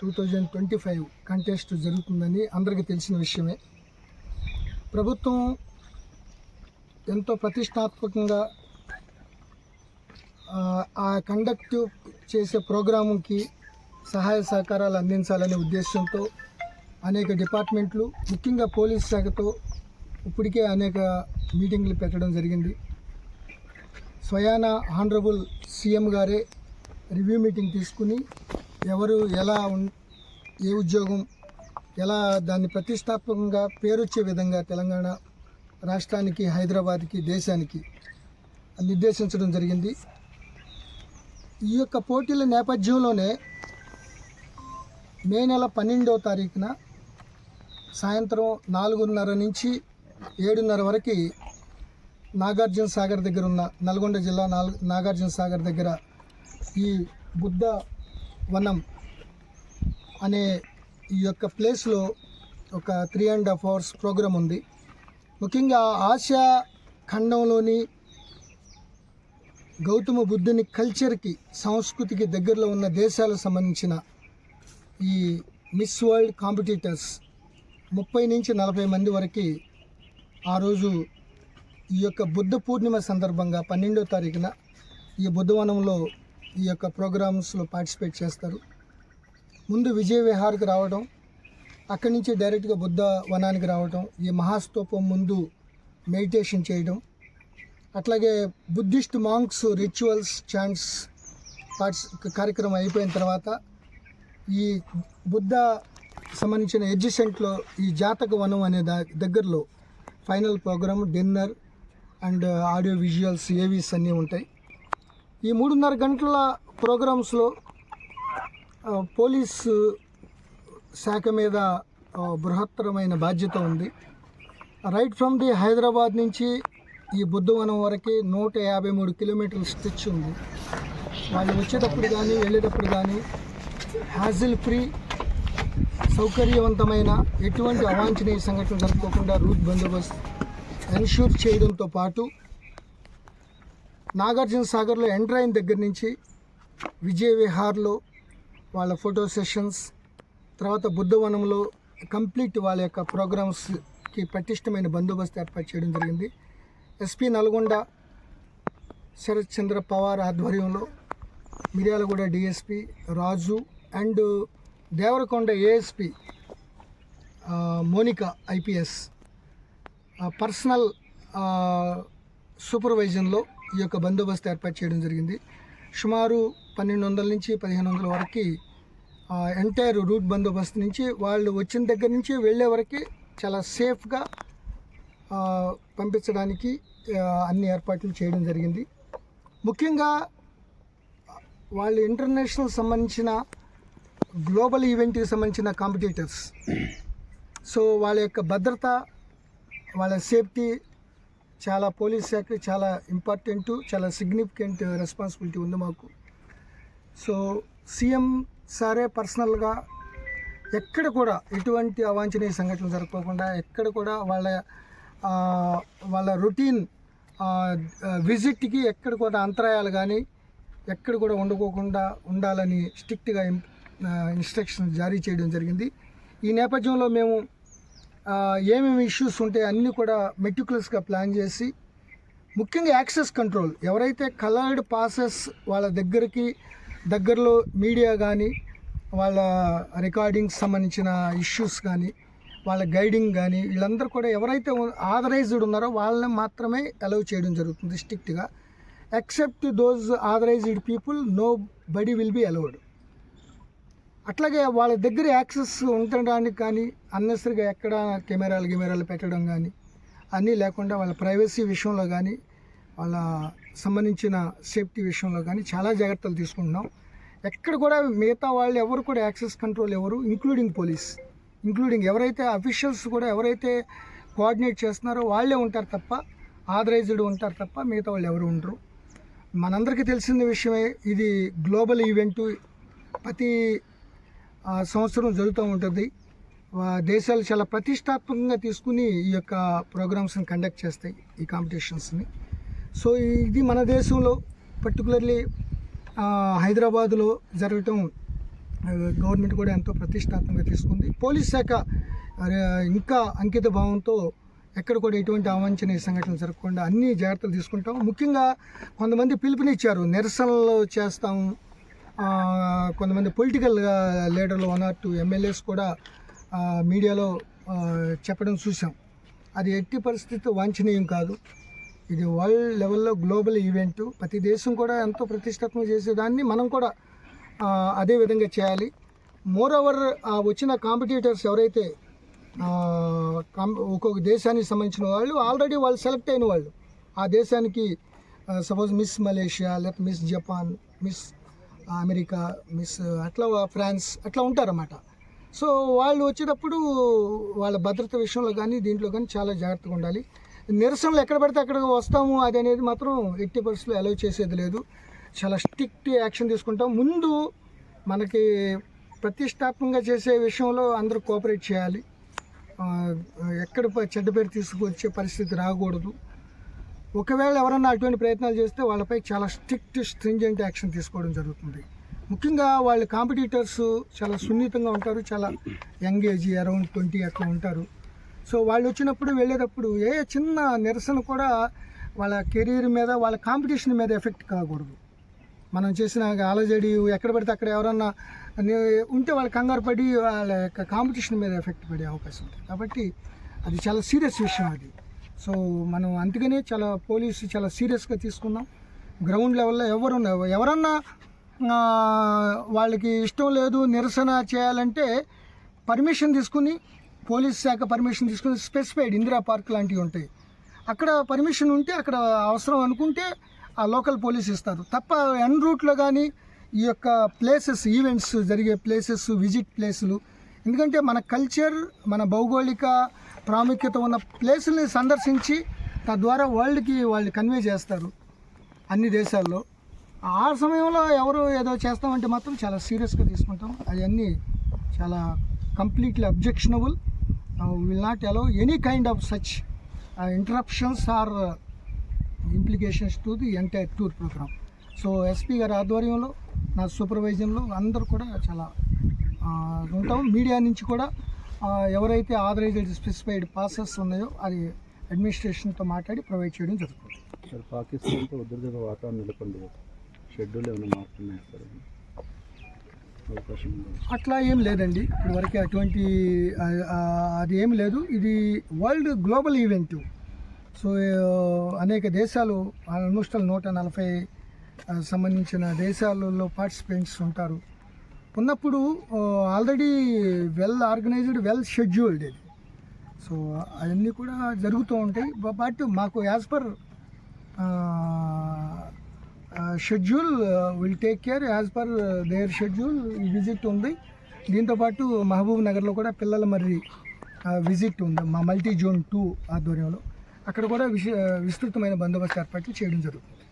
Two thousand twenty five contest జరుగుతుందని అందరికీ తెలిసిన విషయమే. ప్రభుత్వం ఎంతో ప్రతిష్టాత్మకంగా ఆ, కండక్ట్ చేసే ప్రోగ్రాముకి సహాయ సహకారాలు అందించాలనే ఉద్దేశంతో అనేక డిపార్ట్మెంట్లు ముఖ్యంగా పోలీస్ శాఖతో ఇప్పటికే అనేక మీటింగ్లు పెట్టడం జరిగింది. స్వయాన హానరబుల్ సీఎం గారే రివ్యూ మీటింగ్ తీసుకుని ఎవరు ఎలా ఏ ఉద్యోగం ఎలా దాన్ని ప్రతిష్టాత్మకంగా పేరొచ్చే విధంగా తెలంగాణ రాష్ట్రానికి హైదరాబాద్కి దేశానికి నిర్దేశించడం జరిగింది. ఈ యొక్క పోటీల నేపథ్యంలోనే మే నెల పన్నెండవ తారీఖున సాయంత్రం నాలుగున్నర నుంచి ఏడున్నర వరకు నాగార్జున సాగర్ దగ్గర ఉన్న నల్గొండ జిల్లా నాగార్జున సాగర్ దగ్గర ఈ బుద్ధ వనం అనే ఈ యొక్క ప్లేస్లో ఒక three and half hours programme ఉంది. ముఖ్యంగా ఆసియా ఖండంలోని గౌతమ బుద్ధుని కల్చర్కి సంస్కృతికి దగ్గరలో ఉన్న దేశాలకు సంబంధించిన ఈ మిస్ వరల్డ్ కాంపిటీటర్స్ ముప్పై నుంచి నలభై మంది వరకు ఆ రోజు ఈ యొక్క బుద్ధ పూర్ణిమ సందర్భంగా పన్నెండో తారీఖున ఈ బుద్ధవనంలో ఈ యొక్క ప్రోగ్రామ్స్లో పార్టిసిపేట్ చేస్తారు. ముందు విజయ విహార్కి రావడం అక్కడి నుంచి డైరెక్ట్గా బుద్ధ వనానికి రావడం ఈ మహాస్తూపం ముందు మెడిటేషన్ చేయడం అట్లాగే Buddhist monks rituals chants parts కార్యక్రమం అయిపోయిన తర్వాత ఈ బుద్ధ సంబంధించిన ఎడ్జిసెంట్లో ఈ జాతక వనం అనే దా దగ్గరలో final programme dinner and audio visuals AVs అన్నీ ఉంటాయి. ఈ మూడున్నర గంటల ప్రోగ్రామ్స్లో పోలీసు శాఖ మీద బృహత్తరమైన బాధ్యత ఉంది. రైట్ ఫ్రమ్ ది హైదరాబాద్ నుంచి ఈ బుద్ధవనం వరకు నూట యాభై మూడు కిలోమీటర్ల స్ట్రెచ్ ఉంది. వాళ్ళు వచ్చేటప్పుడు కానీ వెళ్ళేటప్పుడు కానీ హ్యాజిల్ ఫ్రీ సౌకర్యవంతమైన ఎటువంటి అవాంఛనీయ సంఘటనలు జరుపుకోకుండా రూట్ బందోబస్తు ఎన్ష్యూర్ చేయడంతో పాటు నాగార్జున సాగర్లో ఎంటర్ అయిన దగ్గర నుంచి విజయ విహార్లో వాళ్ళ ఫోటో సెషన్స్ తర్వాత బుద్ధవనంలో కంప్లీట్ వాళ్ళ యొక్క ప్రోగ్రామ్స్కి పటిష్టమైన బందోబస్తు ఏర్పాటు చేయడం జరిగింది. ఎస్పీ నల్గొండ శరత్ చంద్ర పవార్ ఆధ్వర్యంలో Miryalaguda DSP Raju and Devarakonda ASP Monika IPS. Personal సూపర్వైజన్లో ఈ యొక్క బందోబస్తు ఏర్పాటు చేయడం జరిగింది. సుమారు పన్నెండు వందల నుంచి పదిహేను వందల వరకు ఎంటైర్ రూట్ బందోబస్తు నుంచి వాళ్ళు వచ్చిన దగ్గర నుంచి వెళ్ళే వరకు చాలా సేఫ్గా పంపించడానికి అన్ని ఏర్పాట్లు చేయడం జరిగింది. ముఖ్యంగా వాళ్ళు ఇంటర్నేషనల్ సంబంధించిన గ్లోబల్ ఈవెంట్కి సంబంధించిన కాంపిటీటర్స్. సో వాళ్ళ యొక్క భద్రత వాళ్ళ సేఫ్టీ చాలా పోలీస్ శాఖ చాలా ఇంపార్టెంట్ చాలా సిగ్నిఫికెంట్ రెస్పాన్సిబిలిటీ ఉంది మాకు. సో సీఎం సారే పర్సనల్గా ఎక్కడ కూడా ఎటువంటి అవాంఛనీయ సంఘటనలు జరగకుండా ఎక్కడ కూడా వాళ్ళ వాళ్ళ రొటీన్ విజిట్కి ఎక్కడ కూడా అంతరాయాలు కానీ ఎక్కడ కూడా ఉండకోకుండా ఉండాలని స్ట్రిక్ట్గా ఇన్స్ట్రక్షన్ జారీ చేయడం జరిగింది. ఈ నేపథ్యంలో మేము ఏమేమి ఇష్యూస్ ఉంటాయి అన్నీ కూడా మెటికులస్గా ప్లాన్ చేసి ముఖ్యంగా యాక్సెస్ కంట్రోల్ ఎవరైతే కలర్డ్ పాసెస్ వాళ్ళ దగ్గరికి దగ్గరలో మీడియా కానీ వాళ్ళ రికార్డింగ్స్ సంబంధించిన ఇష్యూస్ కానీ వాళ్ళ గైడింగ్ కానీ వీళ్ళందరూ కూడా ఎవరైతే ఆథరైజ్డ్ ఉన్నారో వాళ్ళని మాత్రమే అలౌ చేయడం జరుగుతుంది స్ట్రిక్ట్గా except those authorised people nobody will be allowed అట్లాగే వాళ్ళ దగ్గర యాక్సెస్ ఉండడానికి కానీ అన్నెసరిగా ఎక్కడ కెమెరాలు కెమెరాలు పెట్టడం కానీ అన్నీ లేకుండా వాళ్ళ ప్రైవసీ విషయంలో కానీ వాళ్ళ సంబంధించిన సేఫ్టీ విషయంలో కానీ చాలా జాగ్రత్తలు తీసుకుంటున్నాం. ఎక్కడ కూడా మిగతా వాళ్ళు ఎవరు కూడా యాక్సెస్ కంట్రోల్ ఎవరు ఇంక్లూడింగ్ పోలీస్ ఇంక్లూడింగ్ ఎవరైతే అఫీషియల్స్ కూడా ఎవరైతే కోఆర్డినేట్ చేస్తున్నారో వాళ్ళే ఉంటారు తప్ప ఆథరైజ్డ్ ఉంటారు తప్ప మిగతా వాళ్ళు ఎవరు ఉండరు. మనందరికీ తెలిసిన విషయమే ఇది గ్లోబల్ ఈవెంట్ ప్రతి సంవత్సరం జరుగుతూ ఉంటుంది. దేశాలు చాలా ప్రతిష్టాత్మకంగా తీసుకుని ఈ యొక్క ప్రోగ్రామ్స్ని కండక్ట్ చేస్తాయి ఈ కాంపిటీషన్స్ని. సో ఇది మన దేశంలో పర్టికులర్లీ హైదరాబాదులో జరగటం గవర్నమెంట్ కూడా ఎంతో ప్రతిష్టాత్మకంగా తీసుకుంది. పోలీస్ శాఖ ఇంకా అంకిత భావంతో ఎక్కడ కూడా ఎటువంటి అవాంఛనీయ సంఘటనలు జరగకుండా అన్ని జాగ్రత్తలు తీసుకుంటాం. ముఖ్యంగా కొంతమంది పిలుపునిచ్చారు నిరసనలు చేస్తాము కొంతమంది పొలిటికల్ లీడర్లు వన్ ఆర్ టూ ఎమ్మెల్యేస్ కూడా మీడియాలో చెప్పడం చూసాం అది ఎట్టి పరిస్థితి వాంఛనీయం కాదు. ఇది వరల్డ్ లెవెల్లో గ్లోబల్ ఈవెంట్ ప్రతి దేశం కూడా ఎంతో ప్రతిష్టాత్మక చేసేదాన్ని మనం కూడా అదే విధంగా చేయాలి. మోర్ ఓవర్ వచ్చిన కాంపిటీటర్స్ ఎవరైతే ఒక్కొక్క దేశానికి సంబంధించిన వాళ్ళు ఆల్రెడీ వాళ్ళు సెలెక్ట్ అయిన వాళ్ళు. ఆ దేశానికి సపోజ్ మిస్ మలేషియా లేకపోతే miss Japan miss America miss అట్లా ఫ్రాన్స్ అట్లా ఉంటారన్నమాట. సో వాళ్ళు వచ్చేటప్పుడు వాళ్ళ భద్రత విషయంలో కానీ దీంట్లో కానీ చాలా జాగ్రత్తగా ఉండాలి. నిరసనలు ఎక్కడ పడితే అక్కడ వస్తాము అది అనేది మాత్రం ఎట్టి పరిస్థితులు అలౌ చేసేది లేదు. చాలా స్ట్రిక్ట్ యాక్షన్ తీసుకుంటాం. ముందు మనకి ప్రతిష్టాత్మకంగా చేసే విషయంలో అందరూ కోఆపరేట్ చేయాలి. ఎక్కడ చెడ్డ పేరు తీసుకొచ్చే పరిస్థితి రాకూడదు. ఒకవేళ ఎవరన్నా అటువంటి ప్రయత్నాలు చేస్తే వాళ్ళపై చాలా స్ట్రిక్ట్ స్ట్రింజెంట్ యాక్షన్ తీసుకోవడం జరుగుతుంది. ముఖ్యంగా వాళ్ళ కాంపిటీటర్స్ చాలా సున్నితంగా ఉంటారు చాలా యంగ్ ఏజ్ అరౌండ్ ట్వంటీ అట్లా ఉంటారు. సో వాళ్ళు వచ్చినప్పుడు వెళ్ళేటప్పుడు ఏ చిన్న నిరసన కూడా వాళ్ళ కెరీర్ మీద వాళ్ళ కాంపిటీషన్ మీద ఎఫెక్ట్ కాకూడదు. మనం చేసిన అలజడి ఎక్కడ పడితే అక్కడ ఎవరన్నా ఉంటే వాళ్ళు కంగారు పడి వాళ్ళ యొక్క కాంపిటీషన్ మీద ఎఫెక్ట్ పడే అవకాశం ఉంది కాబట్టి అది చాలా సీరియస్ విషయం అది. సో మనం అందుకనే చాలా పోలీసు చాలా సీరియస్గా తీసుకున్నాం. గ్రౌండ్ లెవెల్లో ఎవరు ఎవరన్నా వాళ్ళకి ఇష్టం లేదు నిరసన చేయాలంటే పర్మిషన్ తీసుకుని పోలీస్ శాఖ పర్మిషన్ తీసుకుని స్పెసిఫైడ్ ఇందిరా పార్క్ లాంటివి ఉంటాయి. అక్కడ పర్మిషన్ ఉంటే అక్కడ అవసరం అనుకుంటే ఆ లోకల్ పోలీస్ ఇస్తారు. తప్ప ఎన్ రూట్లో కానీ ఈ యొక్క ప్లేసెస్ ఈవెంట్స్ జరిగే ప్లేసెస్ విజిట్ ప్లేసులు ఎందుకంటే మన కల్చర్ మన భౌగోళిక ప్రాముఖ్యత ఉన్న ప్లేసుల్ని సందర్శించి తద్వారా వరల్డ్కి వాళ్ళు కన్వే చేస్తారు అన్ని దేశాల్లో. ఆ సమయంలో ఎవరు ఏదో చేస్తామంటే మాత్రం చాలా సీరియస్గా తీసుకుంటాం. అవన్నీ చాలా completely objectionable. Will not allow any kind of such interruptions or implications to the entire tour programme so SP గారి ఆధ్వర్యంలో నా సూపర్వైజన్లో అందరూ కూడా చాలా uh, ఉంటాం. మీడియా నుంచి కూడా ఎవరైతే ఆథరైజ్డ్ స్పెసిఫైడ్ పాసెస్ ఉన్నాయో అది అడ్మినిస్ట్రేషన్తో మాట్లాడి ప్రొవైడ్ చేయడం జరుగుతుంది. సార్ పాకిస్తాన్తో ఉద్రిక్త వాతావరణం నెలకొంది. కదా షెడ్యూల్ ఏమైనా మార్పులు ఉన్నాయి సార్ అట్లా ఏం లేదండి. ఇప్పుడు వరకు అటువంటి అది ఏం లేదు. ఇది వరల్డ్ గ్లోబల్ ఈవెంట్. సో అనేక దేశాలు ఆల్మోస్ట్ నూట నలభై సంబంధించిన దేశాలలో పార్టిసిపెంట్స్ ఉంటారు. ఉన్నప్పుడు already well organised well scheduled ఇది. సో అవన్నీ కూడా జరుగుతూ ఉంటాయి. బట్ మాకు as per schedule will take care as per their schedule visit ఉంది. దీంతోపాటు మహబూబ్ నగర్లో కూడా పిల్లల మర్రి విజిట్ ఉంది. మా మల్టీ జోన్ టూ ఆధ్వర్యంలో. అక్కడ కూడా విశ విస్తృతమైన బందోబస్తు ఏర్పాట్లు చేయడం జరుగుతుంది.